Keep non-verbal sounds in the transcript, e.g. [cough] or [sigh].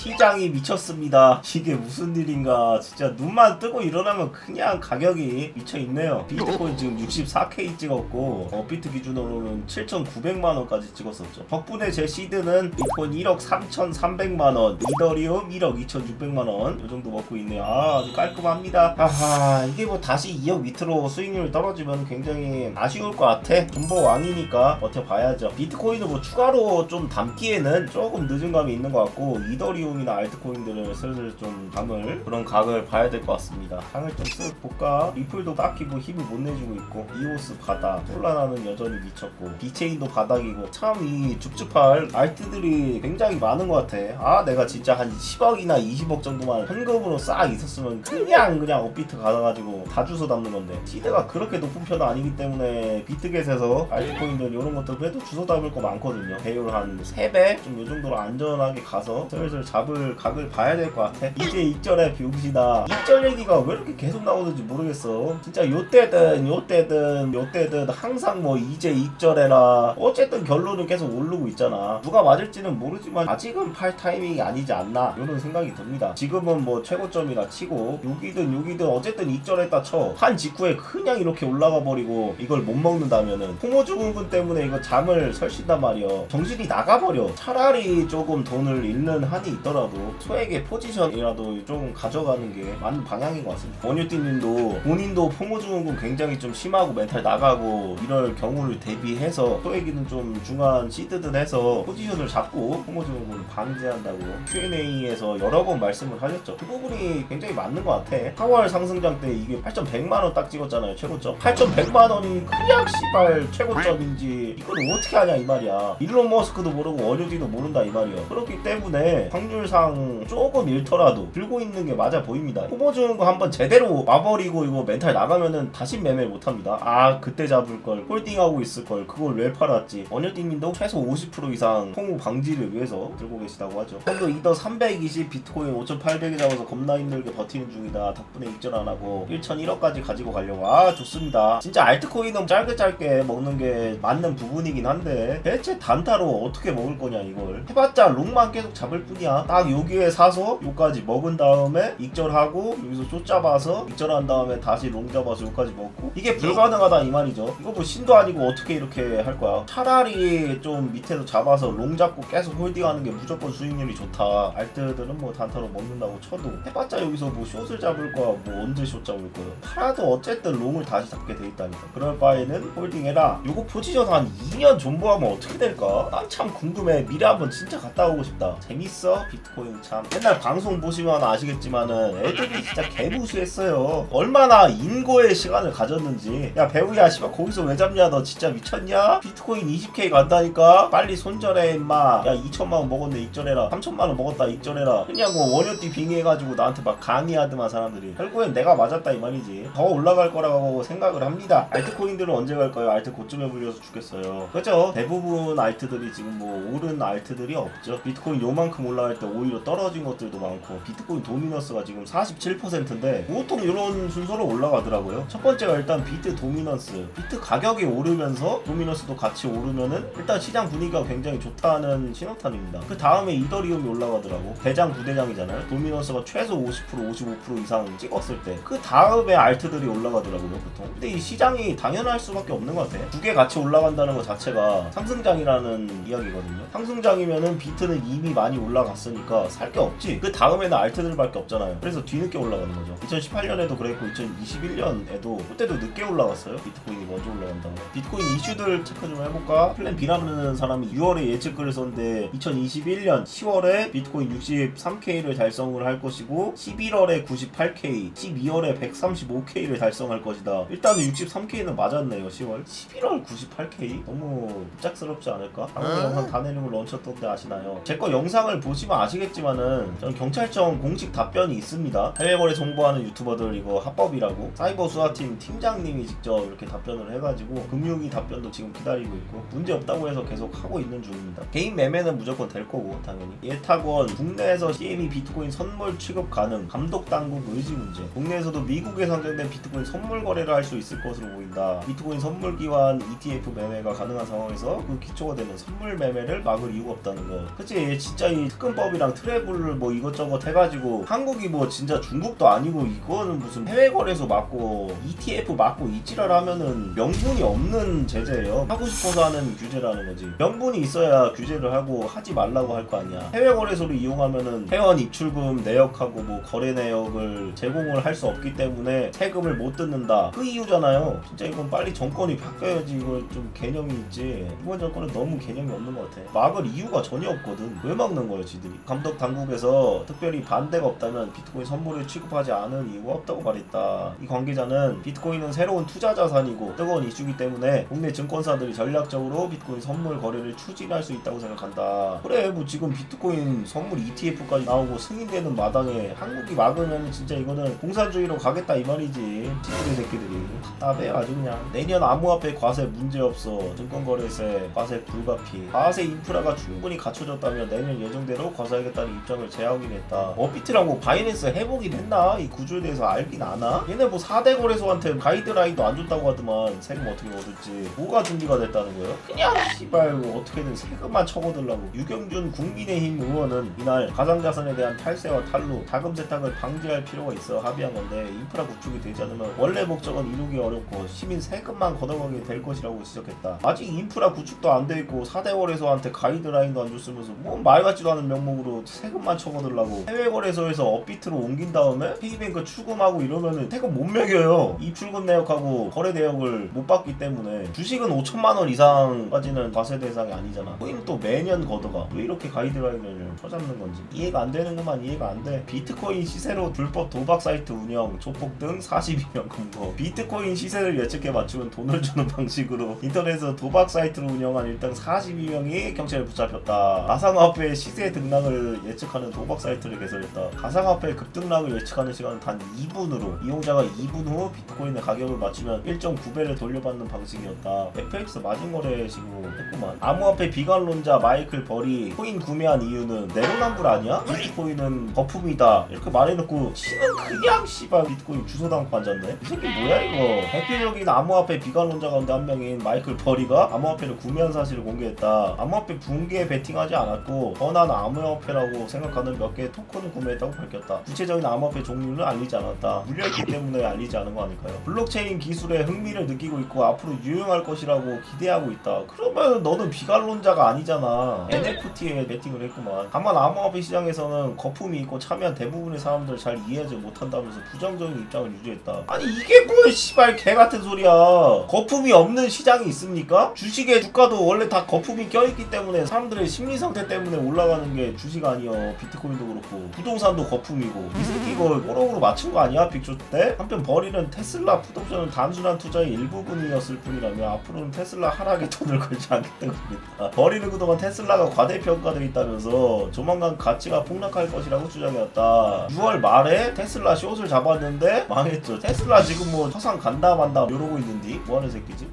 시장이 미쳤습니다. 이게 무슨 일인가. 진짜 눈만 뜨고 일어나면 그냥 가격이 미쳐있네요. 비트코인 지금 64K 찍었고, 업비트 기준으로는 7,900만원까지 찍었었죠. 덕분에 제 시드는 비트코인 1억 3,300만원, 이더리움 1억 2,600만원, 이 정도 먹고 있네요. 아, 아주 깔끔합니다. 아하, 이게 뭐 다시 2억 밑으로 수익률 떨어지면 굉장히 아쉬울 것 같아. 존버 왕이니까 버텨봐야죠. 비트코인을 뭐 추가로 좀 담기에는 조금 늦은 감이 있는 것 같고, 이더리움 이나 알트코인들을 슬슬 좀 감을 그런 각을 봐야 될 것 같습니다. 상을 좀 쓱 볼까? 리플도 딱히 뭐 힘을 못 내주고 있고, 이오스 바닥, 솔라나는 여전히 미쳤고, 비체인도 바닥이고, 참 이 줍줍할 알트들이 굉장히 많은 것 같아. 아, 내가 진짜 한 10억이나 20억 정도만 현금으로 싹 있었으면 그냥 그냥 업비트 가가지고 다 주워 담는 건데 시드가 그렇게 높은 편은 아니기 때문에 비트겟에서 알트코인들 이런 것들 그래도 주워 담을 거 많거든요. 배율 한 3배? 좀이 정도로 안전하게 가서 슬슬 잡을 각을 봐야 될 것 같아. 이제 익절의 병신아. 익절 얘기가 왜 이렇게 계속 나오는지 모르겠어. 진짜 요때든 요때든 요때든 항상 뭐 이제 익절해라. 어쨌든 결론은 계속 오르고 있잖아. 누가 맞을지는 모르지만 아직은 팔 타이밍이 아니지 않나 이런 생각이 듭니다. 지금은 뭐 최고점이라 치고 여기든 여기든 어쨌든 익절했다 쳐. 한 직후에 그냥 이렇게 올라가 버리고 이걸 못 먹는다면은 풍어주근군 때문에 이거 잠을 설친단 말이야. 정신이 나가버려. 차라리 조금 돈을 잃는 한이 있더라도 소액의 포지션이라도 조금 가져가는 게 맞는 방향인 것 같습니다. 원유띠님도 본인도 풍어주근군 굉장히 좀 심하고 멘탈 나가고 이럴 경우를 대비해서 소액이든 좀 중간 시드든 해서 포지션을 잡고 풍어주근군을 방지한다고 Q&A에서 여러 번 말씀을 하셨죠. 그 부분이 굉장히 맞는 것 같아. 4월 상승장 때 이게 8,100만 원 딱 찍었잖아요. 최고점. 8,100만 원이 그냥 씨발 최고점인지 이걸 어떻게 하냐 이 말이야. 일론 머스크도 모르고 원유디도 모른다 이 말이야. 그렇기 때문에 확률상 조금 잃더라도 들고 있는 게 맞아 보입니다. 후보 주는 거 한번 제대로 와버리고 이거 멘탈 나가면은 다시 매매 못합니다. 아 그때 잡을 걸 홀딩하고 있을 걸 그걸 왜 팔았지? 원유디님도 최소 50% 이상 통우 방지를 위해서 들고 계시다고 하죠. 현도 이더 320 비트코인 5,800에 잡아서 겁나 힘들게 버티는 중이다. 덕분에 익절 안 하고 1,001억까지 가지고 가려고. 아 좋습니다. 진짜 알트코인은 짧게 짧게 먹는 게 맞는 부분이긴 한데 대체 단타로 어떻게 먹을 거냐 이걸. 해봤자 롱만 계속 잡을 뿐이야. 딱 여기에 사서 요까지 먹은 다음에 익절하고 여기서 쫓 잡아서 익절한 다음에 다시 롱 잡아서 요까지 먹고 이게 불가능하다 이 말이죠. 이거 뭐 신도 아니고 어떻게 이렇게 할 거야. 차라리 좀 밑에서 잡아서 롱 잡고 계속 홀딩하는 게 무조건 수익률이 좋다. 알트들은 뭐 단타로 먹는다고 쳐도 해봤자 여기서 뭐 숏을 잡을 거야. 뭐 언제 숏 잡을 거야. 팔아도 어쨌든 롱을 다시 잡게 돼 있다니까. 그럴 바에는 홀딩해라. 요거 포지션 한 2년 존버하면 어떻게 될까? 난 참 궁금해. 미래 한번 진짜 갔다 오고 싶다. 재밌어? 비트코인 참. 맨날 방송 보시면 아시겠지만은 애들이 진짜 개무시했어요. 얼마나 인고의 시간을 가졌는지. 야 배우야 씨발 거기서 왜 잡냐? 너 진짜 미쳤냐? 비트코인 20K 간다니까? 빨리 손절해 임마. 야 2천만 원 먹었네 익절해라. 3천만 원 먹었다 익절해라. 그냥 뭐 원효띠 빙의해가지고 나한테 막 강의하더만 사람들이. 결국엔 내가 맞았다 이 말이지. 더 올라갈 거라고 생각을 합니다. 알트코인들은 언제 갈까요? 알트 고점에 불려서 죽겠어요. 그죠? 대부분 알트들이 지금 뭐 오른 알트들이 없죠. 비트코인 요만큼 올라 갈 때 오히려 떨어진 것들도 많고 비트코인 도미너스가 지금 47%인데 보통 이런 순서로 올라가더라고요. 첫 번째가 일단 비트 도미너스. 비트 가격이 오르면서 도미너스도 같이 오르면은 일단 시장 분위기가 굉장히 좋다는 신호탄입니다. 그 다음에 이더리움이 올라가더라고. 대장 부대장이잖아요. 도미너스가 최소 50% 55% 이상 찍었을 때 그 다음에 알트들이 올라가더라고요 보통. 근데 이 시장이 당연할 수밖에 없는 것 같아. 두개 같이 올라간다는 것 자체가 상승장이라는 이야기거든요. 상승장이면은 비트는 이미 많이 올라갔 으니까 살 게 없지. 그 다음에는 알트들밖에 없잖아요. 그래서 뒤늦게 올라가는 거죠. 2018년에도 그랬고 2021년에도 그때도 늦게 올라갔어요. 비트코인이 먼저 올라간다고. 비트코인 이슈들 체크 좀 해볼까? 플랜 B라는 사람이 6월에 예측글을 썼는데 2021년 10월에 비트코인 63K를 달성을 할 것이고 11월에 98K, 12월에 135K를 달성할 것이다. 일단은 63K는 맞았네요. 10월. 11월 98K 너무 짝스럽지 않을까? 방금 영상 다 내는 걸 런쳤던데 아시나요? 제 거 영상을 보시면 아시겠지만은 저는 경찰청 공식 답변이 있습니다. 해외거래 정보하는 유튜버들 이거 합법이라고 사이버 수사팀 팀장님이 직접 이렇게 답변을 해가지고 금융위 답변도 지금 기다리고 있고 문제 없다고 해서 계속 하고 있는 중입니다. 개인 매매는 무조건 될 거고 당연히 예탁원 국내에서 CME 비트코인 선물 취급 가능 감독 당국 의지 문제 국내에서도 미국에 상장된 비트코인 선물 거래를 할 수 있을 것으로 보인다. 비트코인 선물 기환 ETF 매매가 가능한 상황에서 그 기초가 되는 선물 매매를 막을 이유가 없다는 거. 그치 진짜 이 특검 법 불법이랑 트래블을 뭐 이것저것 해가지고 한국이 뭐 진짜 중국도 아니고 이거는 무슨 해외 거래소 맞고 ETF 맞고 이지랄 하면은 명분이 없는 제재예요. 하고 싶어서 하는 규제라는 거지. 명분이 있어야 규제를 하고 하지 말라고 할 거 아니야. 해외 거래소를 이용하면은 회원 입출금 내역하고 뭐 거래 내역을 제공을 할 수 없기 때문에 세금을 못 듣는다. 그 이유잖아요. 진짜 이건 빨리 정권이 바뀌어야지 이걸 좀 개념이 있지. 이번 정권은 너무 개념이 없는 것 같아. 막을 이유가 전혀 없거든. 왜 막는 거예요, 지들이? 감독 당국에서 특별히 반대가 없다면 비트코인 선물을 취급하지 않은 이유가 없다고 말했다. 이 관계자는 비트코인은 새로운 투자 자산이고 뜨거운 이슈기 때문에 국내 증권사들이 전략적으로 비트코인 선물 거래를 추진할 수 있다고 생각한다. 그래, 뭐 지금 비트코인 선물 ETF까지 나오고 승인되는 마당에 한국이 막으면 진짜 이거는 공산주의로 가겠다 이 말이지. 찌푸리 새끼들이. 답답해 아주 그냥. 내년 암호화폐 과세 문제 없어. 증권거래세 과세 불가피. 과세 인프라가 충분히 갖춰졌다면 내년 예정대로 과세하겠다는 입장을 재확인 했다. 업비트랑 뭐 바이낸스 해보긴 했나? 이 구조에 대해서 알긴 아나? 얘네 뭐 4대 거래소한테 가이드라인도 안 줬다고 하더만 세금 어떻게 얻을지 뭐가 준비가 됐다는 거예요? 그냥 씨발 뭐 어떻게든 세금만 쳐거들라고 유경준 국민의힘 의원은 이날 가상자산에 대한 탈세와 탈루, 자금 세탁을 방지할 필요가 있어 합의한 건데 인프라 구축이 되지 않으면 원래 목적은 이루기 어렵고 시민 세금만 걷어가게 될 것이라고 지적했다. 아직 인프라 구축도 안 돼 있고 4대 거래소한테 가이드라인도 안 줬으면서 뭐 말 같지도 않은 명목 으로 세금만 쳐거들라고 해외 거래소에서 업비트로 옮긴 다음에 페이뱅크 출금하고 이러면은 세금 못 매겨요. 입출금 내역하고 거래 내역을 못 받기 때문에 주식은 5천만 원 이상까지는 과세 대상이 아니잖아. 코인 또 매년 걷어가. 왜 이렇게 가이드라인을 쳐잡는 건지 이해가 안 되는구만 이해가 안 돼. 비트코인 시세로 불법 도박 사이트 운영, 조폭 등 42명 검거. 비트코인 시세를 예측해 맞추면 돈을 주는 [laughs] 방식으로 인터넷에서 도박 사이트를 운영한 일당 42명이 경찰에 붙잡혔다. 가상화폐 시세 등 락을 예측하는 도박 사이트를 개설했다. 가상화폐 급등락을 예측하는 시간은 단 2분으로 이용자가 2분 후 비트코인의 가격을 맞추면 1.9배를 돌려받는 방식이었다. FX 마진거래 식으로 했구만. 암호화폐 비관론자 마이클 벌이 코인 구매한 이유는 내로남불 아니야? 비트코인은 거품이다. 이렇게 말해놓고 씨는 그냥 씨발 비트코인 주소 담고 앉았네. 이 새끼 뭐야 이거? 대표적인 암호화폐 비관론자 가운데 한 명인 마이클 버리가 암호화폐를 구매한 사실을 공개했다. 암호화폐 붕괴에 베팅하지 않았고 번한 암호 화폐라고 생각하는 몇 개의 토큰을 구매했다고 밝혔다. 구체적인 암호화폐 종류를 알리지 않았다. 물려있기 때문에 알리지 않은 거 아닐까요? 블록체인 기술에 흥미를 느끼고 있고 앞으로 유용할 것이라고 기대하고 있다. 그러면 너는 비관론자가 아니잖아. NFT에 베팅을 했구만. 다만 암호화폐 시장에서는 거품이 있고 참여한 대부분의 사람들을 잘 이해하지 못한다면서 부정적인 입장을 유지했다. 아니 이게 뭐 씨발 개 같은 소리야. 거품이 없는 시장이 있습니까? 주식의 주가도 원래 다 거품이 껴있기 때문에 사람들의 심리 상태 때문에 올라가는 게 주식 아니여. 비트코인도 그렇고 부동산도 거품이고 이 새끼 이거 호롱으로 맞춘 거 아니야 빅쇼 때? 한편 버리는 테슬라 풋옵션은 단순한 투자의 일부분이었을 뿐이라며 앞으로는 테슬라 하락에 돈을 걸지 않겠다고 합니다. 버리는 그동안 테슬라가 과대평가되어 있다면서 조만간 가치가 폭락할 것이라고 주장해왔다. 6월 말에 테슬라 숏을 잡았는데 망했죠. 테슬라 지금 뭐 터상 간다 만다 이러고 있는디 뭐하는 새끼지?